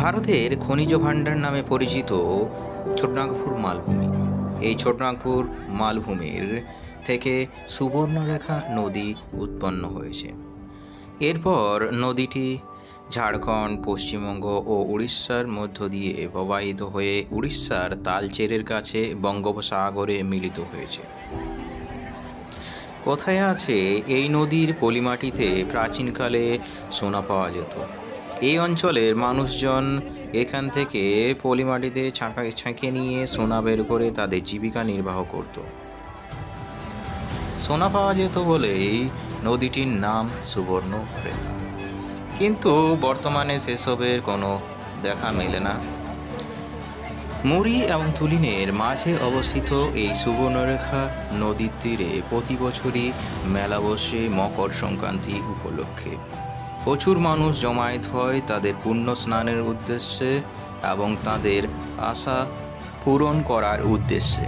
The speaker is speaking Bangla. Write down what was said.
ভারতের খনিজ ভাণ্ডার নামে পরিচিত ছোটনাগপুর মালভূমি। এই ছোটনাগপুর মালভূমির থেকে সুবর্ণরেখা নদী উৎপন্ন হয়েছে। এরপর নদীটি ঝাড়খণ্ড, পশ্চিমবঙ্গ ও উড়িষ্যার মধ্য দিয়ে প্রবাহিত হয়ে উড়িষ্যার তালচেরের কাছে বঙ্গোপসাগরে মিলিত হয়েছে। কোথায় আছে এই নদীর পলিমাটিতে প্রাচীনকালে সোনা পাওয়া যেত? এই অঞ্চলের মানুষজন এখান থেকে পলিমাটিতে ছাঁকা, ছাঁকে নিয়ে সোনা বের করে তাদের জীবিকা নির্বাহ করত। সোনা পাওয়া যেত বলেই নদীটির নাম সুবর্ণ রেখা কিন্তু বর্তমানে সেসবের কোনো দেখা মেলে না। মুড়ি এবং তুলিনের মাঝে অবস্থিত এই সুবর্ণরেখা নদীর তীরে প্রতি বছরই মেলা বসে মকর সংক্রান্তি উপলক্ষে। প্রচুর মানুষ জমায়েত হয় তাদের পুণ্য স্নানের উদ্দেশ্যে এবং তাদের আশা পূরণ করার উদ্দেশ্যে।